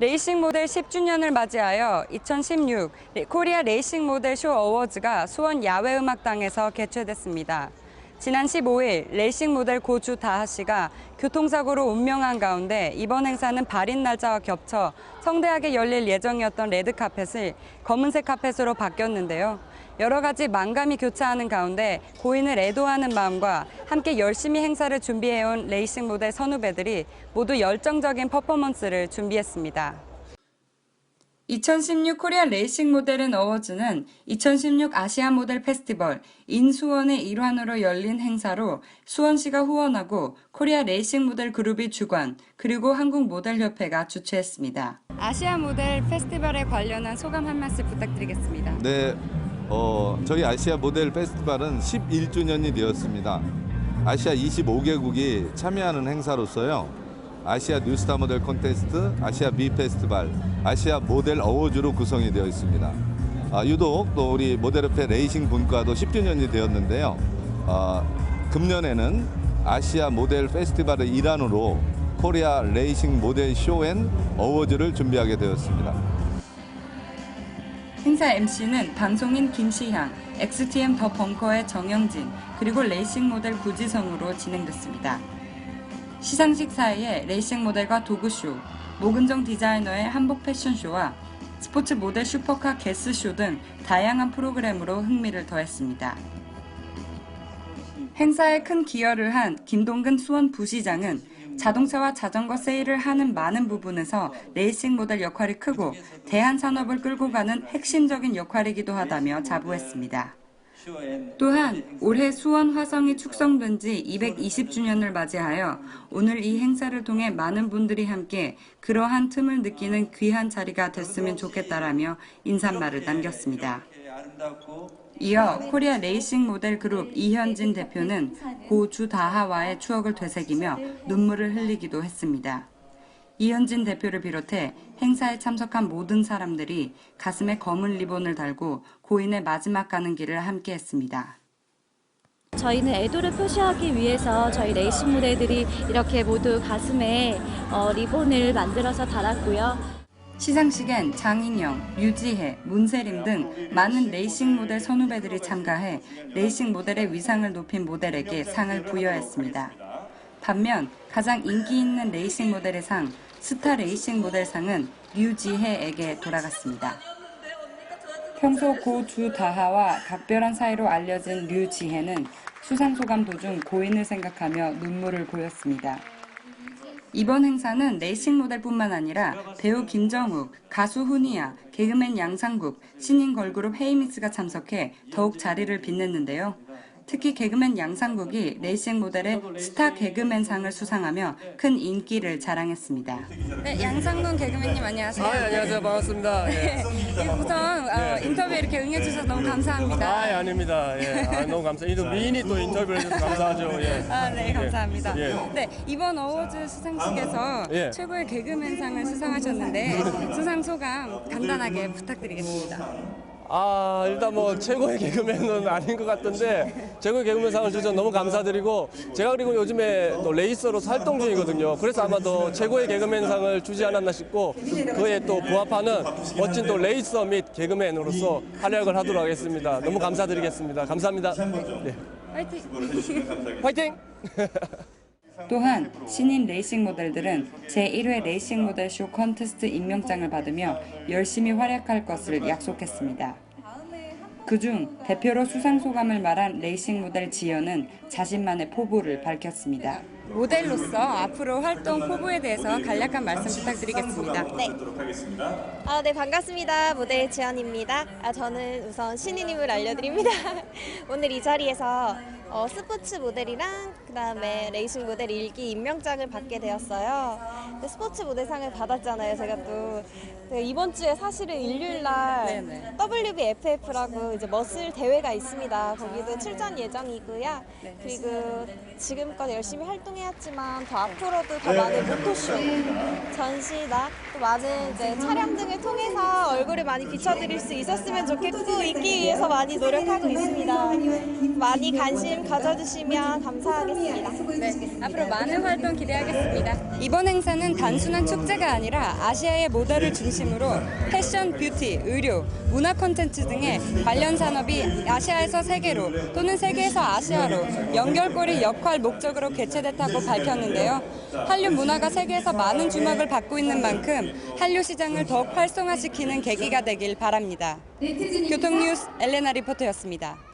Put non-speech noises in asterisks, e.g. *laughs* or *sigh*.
레이싱 모델 10주년을 맞이하여 2016 코리아 레이싱 모델 쇼 어워즈가 수원 야외음악당에서 개최됐습니다. 지난 15일 레이싱 모델 고주 다하 씨가 교통사고로 운명한 가운데 이번 행사는 발인 날짜와 겹쳐 성대하게 열릴 예정이었던 레드 카펫을 검은색 카펫으로 바뀌었는데요. 여러 가지 망감이 교차하는 가운데 고인을 애도하는 마음과 함께 열심히 행사를 준비해온 레이싱 모델 선후배들이 모두 열정적인 퍼포먼스를 준비했습니다. 2016 코리아 레이싱 모델은 어워즈는 2016 아시아 모델 페스티벌 인수원의 일환으로 열린 행사로 수원시가 후원하고 코리아 레이싱 모델 그룹이 주관 그리고 한국 모델 협회가 주최했습니다. 아시아 모델 페스티벌에 관련한 소감 한 말씀 부탁드리겠습니다. 네, 어, 저희 아시아 모델 페스티벌은 11주년이 되었습니다. 아시아 25개국이 참여하는 행사로서요. 아시아 뉴스타 모델 콘테스트, 아시아 미 페스티벌, 아시아 모델 어워즈로 구성이 되어 있습니다. 아, 유독 또 우리 모델협회 레이싱 분과도 10주년이 되었는데요. 아, 금년에는 아시아 모델 페스티벌의 일환으로 코리아 레이싱 모델 쇼 앤 어워즈를 준비하게 되었습니다. 행사 MC는 방송인 김시향, XTM 더 벙커의 정영진, 그리고 레이싱 모델 구지성으로 진행됐습니다. 시상식 사이에 레이싱 모델과 도구쇼, 모근정 디자이너의 한복 패션쇼와 스포츠 모델 슈퍼카 게스쇼 등 다양한 프로그램으로 흥미를 더했습니다. 행사에 큰 기여를 한 김동근 수원 부시장은 자동차와 자전거 세일을 하는 많은 부분에서 레이싱 모델 역할이 크고 대한 산업을 끌고 가는 핵심적인 역할이기도 하다며 자부했습니다. 또한 올해 수원 화성이 축성된 지 220주년을 맞이하여 오늘 이 행사를 통해 많은 분들이 함께 그러한 틈을 느끼는 귀한 자리가 됐으면 좋겠다라며 인사말을 남겼습니다. 이어 코리아 레이싱 모델 그룹 이현진 대표는 고 주다하와의 추억을 되새기며 눈물을 흘리기도 했습니다. 이현진 대표를 비롯해 행사에 참석한 모든 사람들이 가슴에 검은 리본을 달고 고인의 마지막 가는 길을 함께 했습니다. 저희는 애도를 표시하기 위해서 저희 레이싱 모델들이 이렇게 모두 가슴에 어, 리본을 만들어서 달았고요. 시상식엔 장인영, 유지혜, 문세림 등 많은 레이싱 모델 선후배들이 참가해 레이싱 모델의 위상을 높인 모델에게 상을 부여했습니다. 반면 가장 인기 있는 레이싱 모델의 상, 스타 레이싱 모델상은 류지혜에게 돌아갔습니다. 평소 고 주다하와 각별한 사이로 알려진 류지혜는 수상 소감 도중 고인을 생각하며 눈물을 보였습니다. 이번 행사는 레이싱 모델뿐만 아니라 배우 김정욱, 가수 훈이야, 개그맨 양상국, 신인 걸그룹 헤이미스가 참석해 더욱 자리를 빛냈는데요. 특히 개그맨 양상국이 레이싱 모델의 스타 개그맨상을 수상하며 큰 인기를 자랑했습니다. 네, 양상국 개그맨님 안녕하세요. 아, 예, 안녕하세요. 반갑습니다. 예. 우선 어, 인터뷰 이렇게 응해주셔서 너무 감사합니다. 아, 예, 아닙니다. 예. 아, 너무. 또 미인이 또 인터뷰를 해줘서 감사하죠. 예. 아, 네, 감사합니다. 예. 네, 이번 어워즈 수상식에서 예. 최고의 개그맨상을 수상하셨는데 수상 소감 간단하게 부탁드리겠습니다. 아, 일단 뭐 최고의 개그맨은 아닌 것 같던데 최고의 개그맨상을 주셔서 너무 감사드리고 제가 그리고 요즘에 또 레이서로 활동 중이거든요. 그래서 아마 더 최고의 개그맨상을 주지 않았나 싶고 그에 또 부합하는 멋진 또 레이서 및 개그맨으로서 활약을 하도록 하겠습니다. 너무 감사드리겠습니다. 감사합니다. 네. 화이팅! 화이팅! 또한 신인 레이싱 모델들은 제1회 레이싱 모델 쇼 컨테스트 임명장을 받으며 열심히 활약할 것을 약속했습니다. 그중 대표로 수상 소감을 말한 레이싱 모델 지연은 자신만의 포부를 밝혔습니다. 모델로서 앞으로 활동 포부에 대해서 간략한 말씀 부탁드리겠습니다. 네. 아, 네, 반갑습니다. 모델 지연입니다. 아, 저는 우선 신인임을 알려드립니다. *laughs* 오늘 이 자리에서 어, 스포츠 모델이랑 그다음에 레이싱 모델 일기 임명장을 받게 되었어요. 스포츠 모델상을 받았잖아요. 제가 또 네, 이번 주에 사실은 일요일 날 네네. WBFF라고 이제 머슬 대회가 있습니다. 거기도 출전 예정이고요. 네. 그리고 지금껏 열심히 활동 해왔지만 더 앞으로도 더 많은 모토쇼, 전시나 또 많은 이제 촬영 등을 통해서 얼굴을 많이 비춰드릴 수 있었으면 좋겠고 있기 위해서 많이 노력하고 있습니다. 많이 관심 가져주시면 감사하겠습니다. 하겠습니다. 네, 앞으로 많은 활동 기대하겠습니다. 이번 행사는 단순한 축제가 아니라 아시아의 모델을 중심으로 패션, 뷰티, 의료, 문화 콘텐츠 등의 관련 산업이 아시아에서 세계로 또는 세계에서 아시아로 연결고리 역할 목적으로 개최됐 다고 밝혔는데요. 한류 문화가 세계에서 많은 주목을 받고 있는 만큼 한류 시장을 더욱 활성화시키는 계기가 되길 바랍니다. 교통뉴스 엘레나 리포터였습니다.